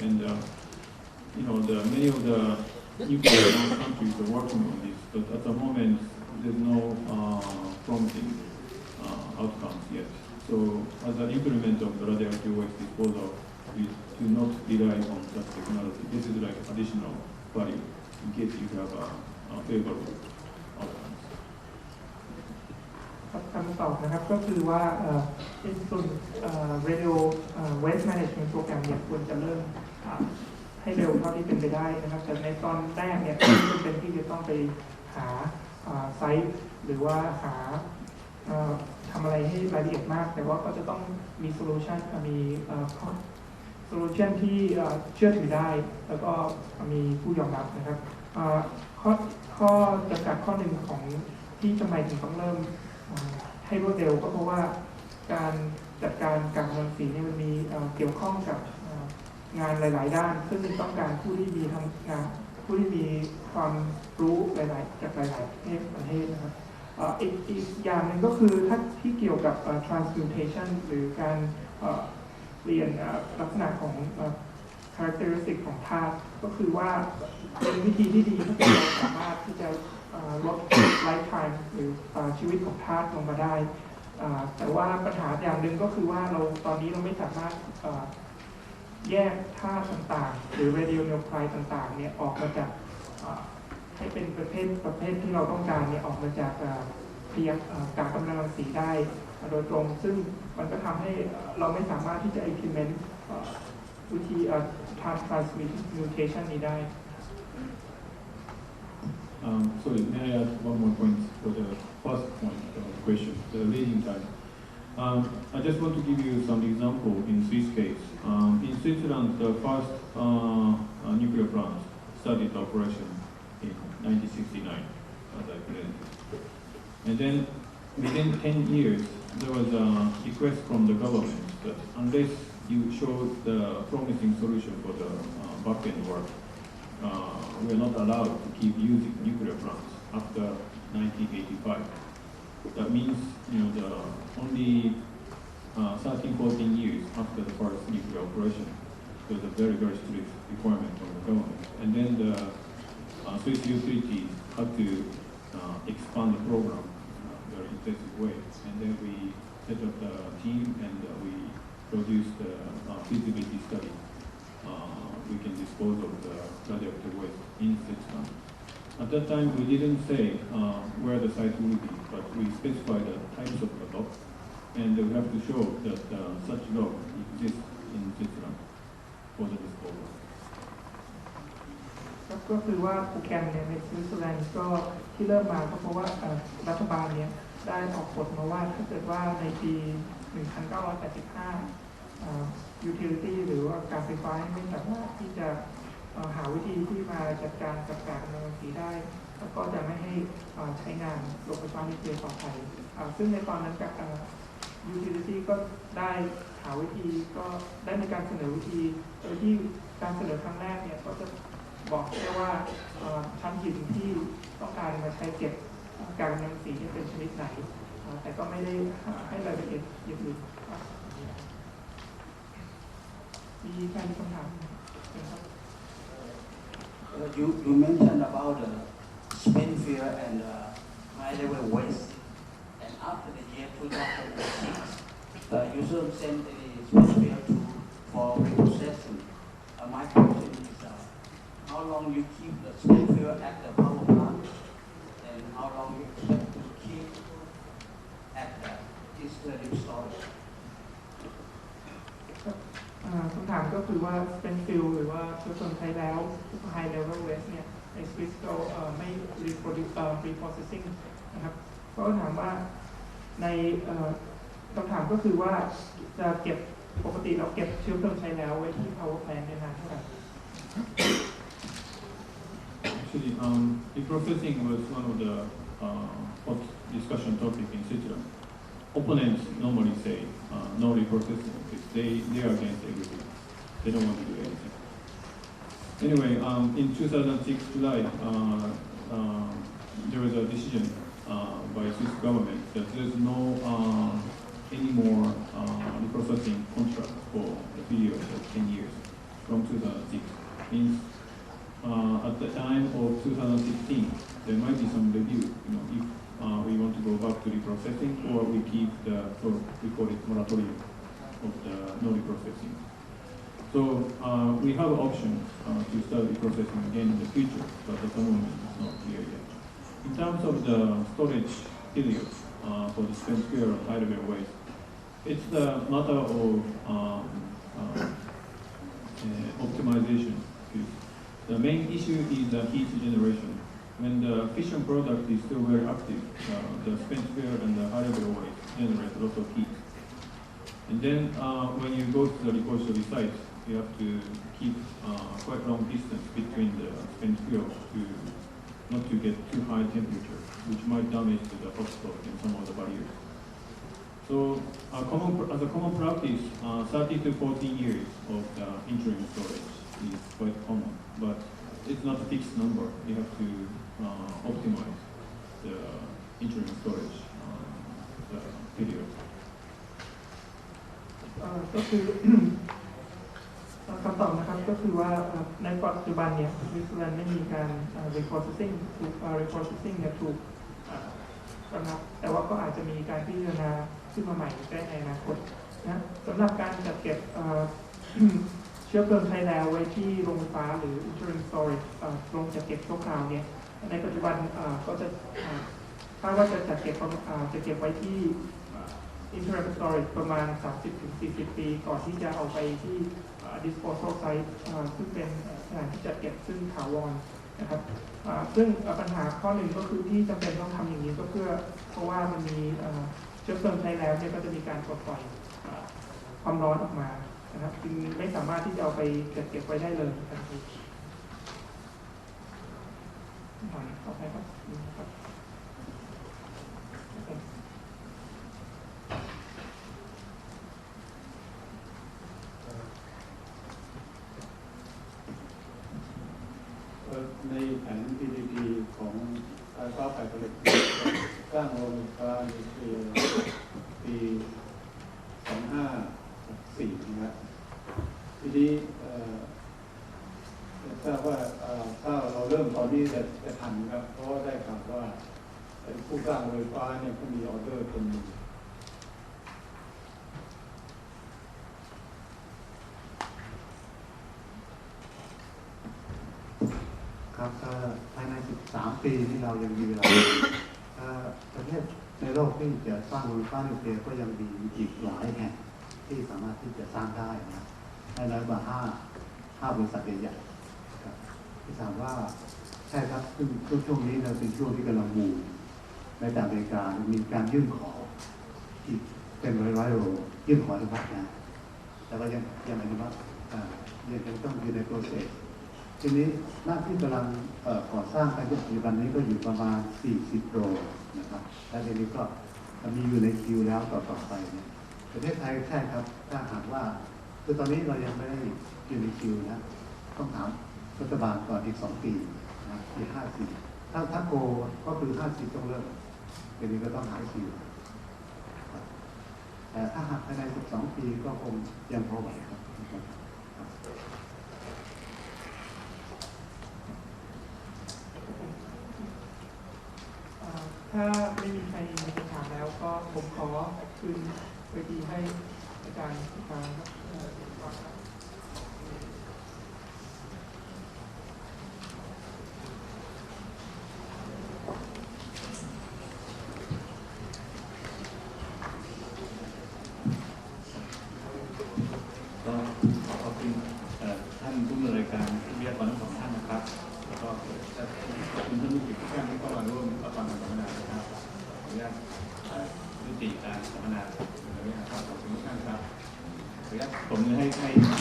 And, uh, you know, the, many of the nuclear countries are working on this, but at the moment, there's no uh, promising uh, outcomes yet. So as an increment of the radioactive waste disposal, we do not rely on that technology. This is like additional value in case you have a, a favorable outcomes. ครับคำตอบนะครับก็คือว่าเอ่อ Institute เอ่อ Radio เอ่อ Waste Management Program เนี่ยควรจะเริ่มอ่า ให้เร็วเท่าที่เป็นไปได้นะครับ แต่ในตอนแรกเนี่ยไม่จำเป็นที่จะต้องไปหาไซต์หรือว่าหาทำอะไรให้รายละเอียดมาก แต่ว่าก็จะต้องมีโซลูชันมีโซลูชันที่เชื่อถือได้ แล้วก็มีผู้ยอมรับนะครับข้อข้อจำกัดข้อหนึ่งของที่ทำไมถึงต้องเริ่มให้รวดเร็วก็เพราะว่าการจัดการการเมืองสีเนี่ยมันมีเกี่ยวข้องกับ งานหลาย ๆ ด้าน ซึ่งต้องการผู้ที่มีทำงานผู้ที่มีความรู้หลาย ๆ จากหลายๆประเทศประเทศนะครับอีกอีกอย่างหนึ่งก็คือถ้าที่เกี่ยวกับ transmutation หรือการเปลี่ยนลักษณะของ characteristic ของธาตุก็คือว่าเป็นวิธีที่ดีถ้าเราสามารถที่จะลด lifetime หรือชีวิตของธาตุลงมาได้ แต่ว่าปัญหาอย่างหนึ่งก็คือว่าเราตอนนี้เราไม่สามารถ แยกธาตุต่างๆ หรือ radionuclide ต่างๆเนี่ยออกมาจากให้เป็นประเภทประเภทที่เราต้องการเนี่ยออกมาจากเอ่อพยาเอ่อกากกำลังรังสีได้โดยตรง ซึ่งมันก็ทำให้เราไม่สามารถที่จะ implement วิธี transmutation นี้ได้ Um, sorry, may I add one more point Um, I just want to give you some example in Swiss case. Um, in Switzerland, the first uh, uh, nuclear plant started operation in 1969, as I presented. And then within 10 years, there was a request from the government that unless you show the promising solution for the uh, back-end work, uh, we are not allowed to keep using nuclear plants after 1985. That means, you know, the only uh, 13, 14 years after the first nuclear operation, there's a very, very strict requirement from the government. And then the uh, Swiss utilities had to uh, expand the program in a very intensive way. And then we set up the team and uh, we produced the uh, feasibility study uh, we can dispose of the radioactive waste in Switzerland. At that time, we didn't say uh, where the site will be, but we specified the types of the dock, and we have to show that uh, such dock exists in Switzerland for the disposal. ก็ก็คือว่าโปรแกรมเนี่ยในสวิตเซอร์แลนด์ก็ที่เริ่มมาก็เพราะว่าเอ่อรัฐบาลเนี่ยได้ออกกฎมาว่าถ้าเกิดว่าในปี 1985 ยูทิลิตี้หรือว่าการไฟฟ้าไม่สามารถที่จะเอ่อ หาวิธีที่มาจัดการกับการกำลังรังสีได้ แล้วก็จะไม่ให้ใช้งานโรงไฟฟ้านิวเคลียร์ต่อไปซึ่งในตอนนั้นกับยูทิลิตี้ก็ได้หาวิธีก็ได้มีการเสนอวิธีโดยที่การเสนอครั้งแรกเนี่ยก็จะบอกแค่ว่าชั้นหินที่ต้องการมาใช้เก็บการกำลังสีเนี่ยเป็นชนิดไหน แต่ก็ไม่ได้ให้รายละเอียดอย่างอื่นมีใครมีคำถามไหม you, you mentioned about the spin field and uh, high level waste. And after the year 2006, uh, you should send the spin field to, for reprocessing. Uh, my question is uh, how long you keep the spin field at the power plant and how long you expect to keep at the distillate storage? อ่าคำถามก็คือว่าเป็นฟิลหรือว่าเชื้อเพลิงใช้แล้ว high level waste เนี่ยในสวิส ว เราไม่ reproduce reprocessing นะครับก็ถามว่าในคำถามก็คือว่าจะเก็บปกติเราเก็บเชื้อเพลิงใช้แล้วไว้ที่ power plant เนี่ยนานเท่าไหร่ Actually, um, reprocessing was one of the uh, hot discussion topic in Switzerland. Opponents normally say uh, no reprocessing because they, they are against everything. They don't want to do anything. Anyway, um, in 2006 July, uh, uh, there was a decision uh, by Swiss government that there's no uh, any more uh, reprocessing contract for the period of 10 years. from 2006. Means uh, at the time of 2016, there might be some review, you know, if we want to go back to reprocessing or we keep the, or we call it moratorium of the no reprocessing. So uh, we have options uh, to start the processing again in the future, but at the moment it's not clear yet. In terms of the storage period uh, for the spent fuel and level waste, it's the matter of um, uh, uh, optimization. The main issue is the heat generation. When the fission product is still very active, uh, the spent fuel and the level waste generate a lot of heat. And then when you go to the repository site, you have to keep uh, quite long distance between the spent fuel to not to get too high temperature, which might damage the hotspot and some of the barriers. So a common, as a common practice, uh, 30 to 14 years of the interim storage is quite common, but it's not a fixed number. You have to uh, optimize the interim storage uh, period. เอ่ ก็คือว่าในปัจจุบันเนี่ยวิสแลนด์ไม่มีการ reprocessing ถูก reprocessing เนี่ยถูกระงับแต่ว่าก็อาจจะมีการพิจารณาขึ้นมาใหม่ได้ในอนาคตนะสำหรับการจัดเก็บเชื้อเพลิงไทยแล้วไว้ที่โรงไฟฟ้าหรือ interim storage โรงจัดเก็บชั่วคราวเนี่ยในปัจจุบันก็จะเอ่อคาดว่าจะจัดเก็บประมาณเอ่อจะเก็บไว้ที่ interim storage ประมาณ 30-40 ปี ก่อนที่จะเอาไปที่ disposal site ซึ่งเป็นสถานที่จัดเก็บซึ่งถาวรนะครับซึ่งปัญหาข้อหนึ่งก็คือที่จำเป็นต้องทำอย่างนี้ก็เพื่อเพราะว่ามันมีเชื้อเพลิงใช้แล้วเนี่ยก็จะมีการปลดปล่อยความร้อนออกมานะครับจึงไม่สามารถที่จะเอาไปจัดเก็บไว้ได้เลยทันทีต่อไปครับครับโอเค เอ่อในแผน PDP ของการฟ้าฝ่ายผลิตสร้างโรงไฟฟ้าในปีปี 2564นะครับทีนี้ทราบว่าถ้าเราเริ่มตอนนี้จะจะทันครับ เพราะได้ข่าวว่าผู้สร้างโรงไฟฟ้าเนี่ยเขามีออเดอร์คนหนึ่ง ครับเอ่อภ สายใน13ปีที่เรายังมีเวลาประเทศในโลกที่จะสร้างโรงไฟฟ้านิวเคลียร์ก็ยังมีอีกหลายแห่งที่สามารถที่จะสร้างได้นะในน้อยกว่าห้าห้าบริษัทใหญ่ๆครับที่ถามว่าใช่ครับซึ่งช่วงนี้เราเป็นช่วงที่กำลังบูมในต่างอเมริกามีการยื่นขออีกเป็นร้อยร้อยโลยื่นขออนุมัตินะแต่ว่ายังยังอนุมัติอ่ายังต้องอยู่ในโปรเซส ทีนี้หน้าที่กำลังก่อสร้างไปจนปัจจุบันนี้ก็อยู่ประมาณ 40โรนะครับ และทีนี้ก็มีอยู่ในคิวแล้วต่อต่อไปเนี่ยประเทศไทยใช่ครับ ถ้าหากว่าคือตอนนี้เรายังไม่ได้อยู่ในคิวนะ ต้องถามรัฐบาลก่อนอีก 2 ปีนะปี54ถ้าถ้าโกก็คือ 50 ต้องเริ่มทีนี้ก็ต้องหาคิวแต่ถ้าหากภายใน 12 ปีก็คงยังพอไหวครับครับ เอ่อถ้าไม่มีใครมีคำถามแล้วก็ ผมขอคืนเวทีให้อาจารย์อีกครั้งครับก็ขอขอบคุณท่านผู้อำนวยการ นาในวันนี้นะครับขอบคุณท่านครับผมอให้ให้